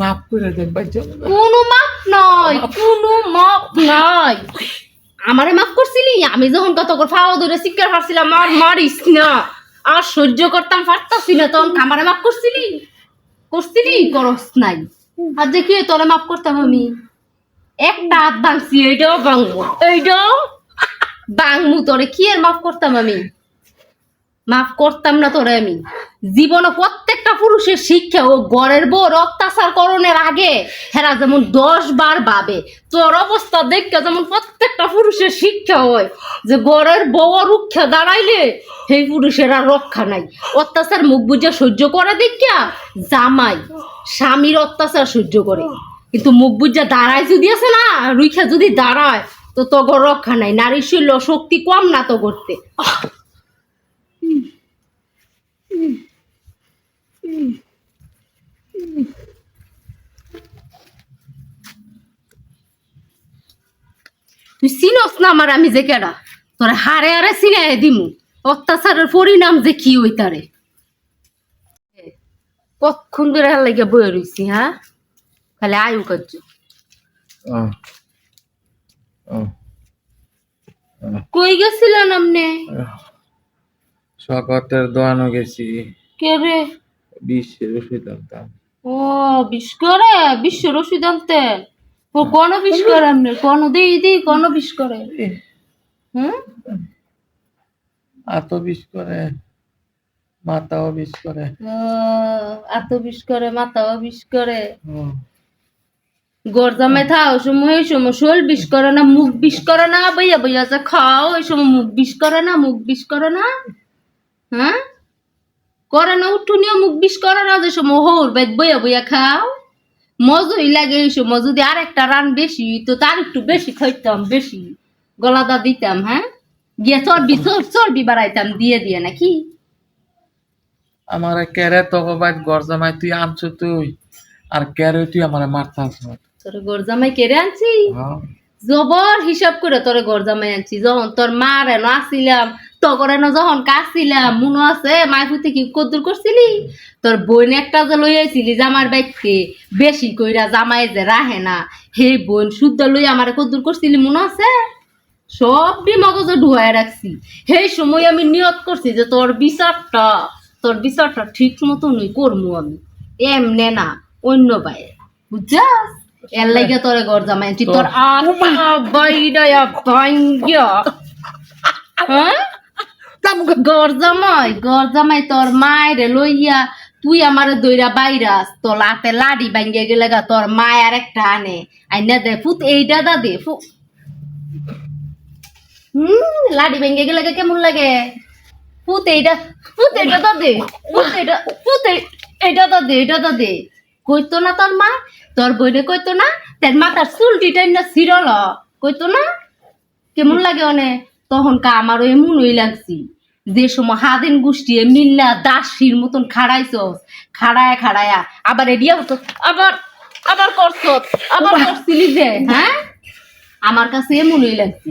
মাফ করে দেন ভাই কোনো মাপ নাই কোনো মাপ নাই আমারে মাফ করছিলি? আমি যখন কত করে ফাওয়া ধরে শিক্ষা পারছিলাম আর মারিস না। আর সহ্য করতাম পারতাছি না তখন আমারে মাফ করছিলি? করছিলি? করস নাই। আর দেখি তোরে মাফ করতাম আমি। একটা হাত ভাঙছি এইটাও ভাঙবো। এইটাও ভাঙমু তোরে কি আর মাফ করতাম আমি? মাফ করতাম না তোরে আমি। জীবনে প্রত্যেকটা পুরুষের শিক্ষা ও গড়ের বউর অত্যাচার করণের আগে হেরা যেমন দশ বার ভাবে, তোর অবস্থা দেখে যেমন প্রত্যেকটা পুরুষের শিক্ষা হয় যে গড়ের বউ রুক্ষা দাঁড়াইলে সেই পুরুষের আর রক্ষা নাই। অত্যাচার মুখ বুঝে সহ্য করে দেখিয়া জামাই স্বামীর অত্যাচার সহ্য করে। কিন্তু মুখ বুঝে দাঁড়ায় যদি আছে না, রুইখা যদি দাঁড়ায়, তো তগর রক্ষা নাই। নারীর শৈল শক্তি কম না তো করতে তুই চিনস না আমার আমি যে কেডা? তোর হারে হারে চিনাই দিমু। অত্যাচারের পরিণাম যে কি ওই তারে? কতক্ষণ ধরে হার লাগে বয়ে রইছি হ্যাঁ? খালি আয়ু কার্য। কই গেছিলেন আপনি? শকতের দোয়ানো গেছি। কে রে? বিশ্বের ওষুধ আনতাম। ও বিষ করে? ও কোন বিষ করে আপনি কোন দিই দিই কোন বিষ করে। হুম? এত বিষ করে মাথাও বিষ করে। এত বিষ করে মাথাও বিষ করে। হুম। গরজামে থাও সময় এই সময় শোল বিষ করে না মুখ বিষ করে না বইয়া বইয়া যে খাও ওই সময় মুখ বিষ করে না মুখ বিষ করে না। হ্যাঁ? করে না উঠুনিও মুখ বিষ করে সময় হৌর বেদ বইয়া বইয়া খাও। মজুই লাগে এই সময় যদি আর একটা রান বেশি তো তার একটু বেশি খাইতাম বেশি গলাদা দিতাম হ্যাঁ? গিয়ে চর্বি চর্বি বাড়াইতাম দিয়ে দিয়ে নাকি? আমার কেরে তোকে বাইত গরজামাই তুই আনছো তুই। আর কেরে তুই আমার মারতাস তোর গরজামাই কেড়ে আনছি? জবর হিসাব করে তোরে গরজামাই আনছি। যখন তোর মার এনো আসিলাম তখন যখন কাছিলাম মনে আছে মায়ের ফুতে কি কদ্দুর করছিলি? তোর বোন একটা যে লই আইছিলি জামার বাইককে বেশি কইরা জামাই যে রাহে না হে বোন শুদ্ধ লই আমার কদ্দুর করছিলি মনে আছে? সবই মগজে ঢুয়াই রাখছি। সেই সময় আমি নিয়ত করছি যে তোর বিচারটা তোর বিচারটা ঠিক মতো নই করমু আমি। এমনে না অন্য বাইরে বুঝছাস? এর লাগে তোরে ঘর জামাই তোর আত্মা বাইডায়া ভাঙ্গিয়া হ্যাঁ? ঘর জামাই ঘর জামাই তোর মায়ের লইয়া তুই আমার দইরা বাইরাস তোর লাতে লাডি গেলে গা তোর মায় আর একটা আনে। আইনা দে ফুত এইটা দা দে ফু হুম, লাডি গেলে গা কেমন লাগে? ফুত এইটা ফুত এইটা দা দে, ফুত এইটা ফুত এইটা দা দে এটা দা দে। কইতো না তোর মা, তোর বইনে কইতো না, তার মাথার চুলটি না ছিড়ল। কইতো না, কেমন লাগে অনে? তখন কা আমারও এমন ওই লাগছি। যে সময় হাদিন গোষ্ঠী মিল্লা দাসির মতন খাড়াইছস খাড়ায় খাড়ায়া আবার এডিয়া হতো আবার আবার করছ আবার করছিলি যে হ্যাঁ? আমার কাছে ওই লাগছি।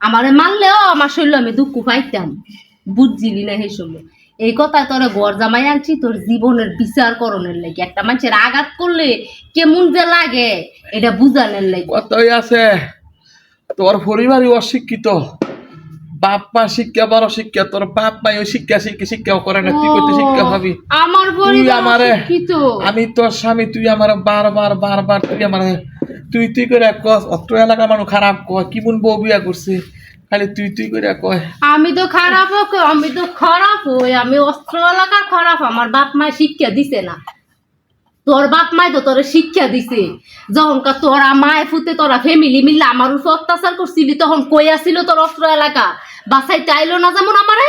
আমারে মানলেও আমার শরীর আমি দুঃখ পাইতাম। বুঝছিলি না সেই সময়। এই কথা তোরে ঘর জামাই আনছি তোর জীবনের বিচার করণের লাগে। একটা মানুষের আঘাত করলে কেমন যে লাগে এটা বুঝানোর লাগে। কতই আছে। তোর পরিবারই অশিক্ষিত। বাপ মা শিক্ষা বড় শিক্ষা তোর বাপ মাই ওই শিক্ষা শিক্ষা শিক্ষাও করে না তুই করতে শিক্ষা হবি আমার তুই আমারে আমি তোর স্বামী তুই আমার বারবার বারবার তুই আমার তুই তুই করে কস অত্র এলাকার মানুষ খারাপ কয় কি মন বউ বিয়া করছে? খালি তুই তুই করে কয়। আমি তো খারাপ আমি তো খারাপ হই আমি অস্ত্র এলাকার খারাপ আমার বাপ মায় শিক্ষা দিছে না। তোর বাপ মায় তো তোর শিক্ষা দিছে। যখন তোরা মায় ফুতে তোরা ফ্যামিলি মিললে আমার উপর অত্যাচার করছিলি তখন কই আসিল তোর অস্ত্র এলাকা? বাসাই চাইলো না যেমন আমারে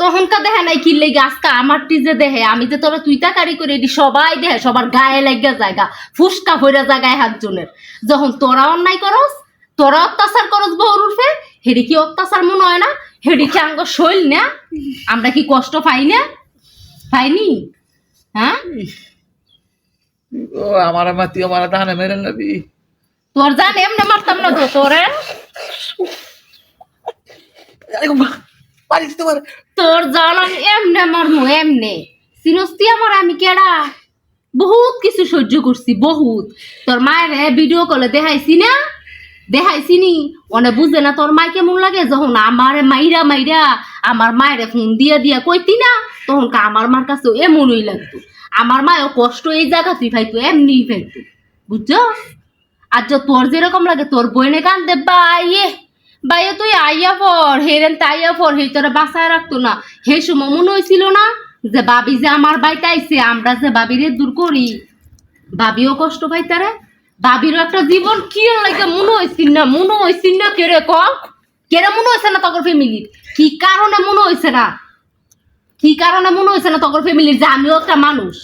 তখন কা দেখে নাই কি লেগে আজকা আমার টি যে দেহে আমি যে তোরা তুই তাকারি করে দি সবাই দেহে সবার গায়ে লাগিয়া জায়গা ফুসকা হইরা জায়গায় হাতজনের। যখন তোরা অন্যায় করস তোরা অত্যাচার করস বউর উঠে হেডি কি অত্যাচার মনে হয় না? হেডি কি আঙ্গ শৈল না? আমরা কি কষ্ট পাই না? পাইনি? হ্যাঁ? ও আমার মা তুই আমার দানে মেরে নেবি। তোর জান এমনি মারতাম না তো তোরে? পারিস তোমার তোর জান আমি এমনে মারমু, এমনে। চিনস তুই আমার, আমি কেডা? বহুত কিছু সহ্য করছি, বহুত। তোর মায়ের ভিডিও কলে দেখাইছি না? দেখাইছি নি? অনে বুঝে না তোর মাই কেমন লাগে? যখন আমার মাইরা মাইরা আমার মায়ের ফোন দিয়া দিয়া কইতি না, তখন আমার মার কাছে এমনই লাগতো। আমার মায়ও কষ্ট এই জায়গাতেই পাইতো এমনি পাইতো। বুঝছ? আর যে তোর যেরকম লাগে, তোর বইনে কান্দে বাইয়ে। বাইয়ে তুই আইয়া পর হেরেন তাইয়া পর হে তোরা বাসায় রাখতো না। হে সময় মনে হয়েছিল না যে বাবি যে আমার বাড়িতে আইছে, আমরা যে বাবিরে দূর করি। বাবিও কষ্ট পাইতারে বাবিরও একটা জীবন কি লাগে মনে হয়েছিল না, মনে হয়েছিল না কেরে ক? কেরে মনে হয়েছে না তখন ফ্যামিলির? কি কারণে মনে হয়েছে না? কি কারণে মনে হয়েছে না তখন ফ্যামিলির যে আমিও একটা মানুষ?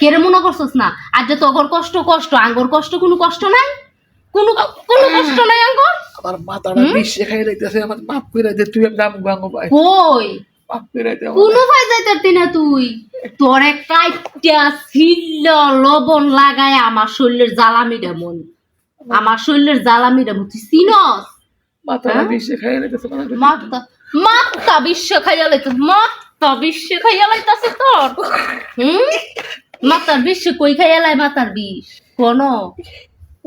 কেরে মনে করছস না? আর যে তগর কষ্ট কষ্ট, আঙ্গর কষ্ট, কোনো কষ্ট নাই? কোনো কোনো কষ্ট নাই? আমার মাথাটা বিশ্বে খাই যাইতেছে আমার মাপ করে দে তুই দাম গাঙ্গ ভাই। কই? মাপ করে দে কোনো ভাই যাইতে না তুই। তোরে কাইটা ছিল লবণ লাগায় আমার শরীরের জ্বালামিটা মন। আমার শরীরের জ্বালামিটা মন। তুই চিনস? মাথাটা হ্যাঁ? বিশ্বে খাই বিশ্ব বিশ্ব খাইয়া তোর। হুম? মাতার বিষ কই খাইয়া লাই মাতার বিষ? কোন?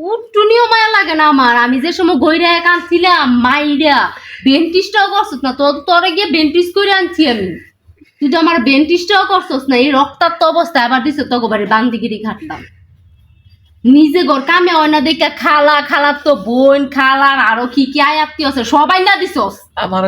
উটুনিও মায়া লাগে না আমার। আমি যে সময় গইরা কানছিলাম মাইরা। বেন্টিসটাও করছিস না, তোর তোরে গিয়ে বেন্টিস করে আনছি আমি। তুই তো আমার বেন্টিসটাও করছিস না, এই রক্তাক্ত অবস্থায় আবার দিছে তো বাড়ি বান্দিগিরি ঘাটতাম। নিজে ঘর কামে হয় না, দেখে খালা, খালার তো বোন, খালার আরও কি কি আয়াত্তি আছে, সবাই না দিছস। আমার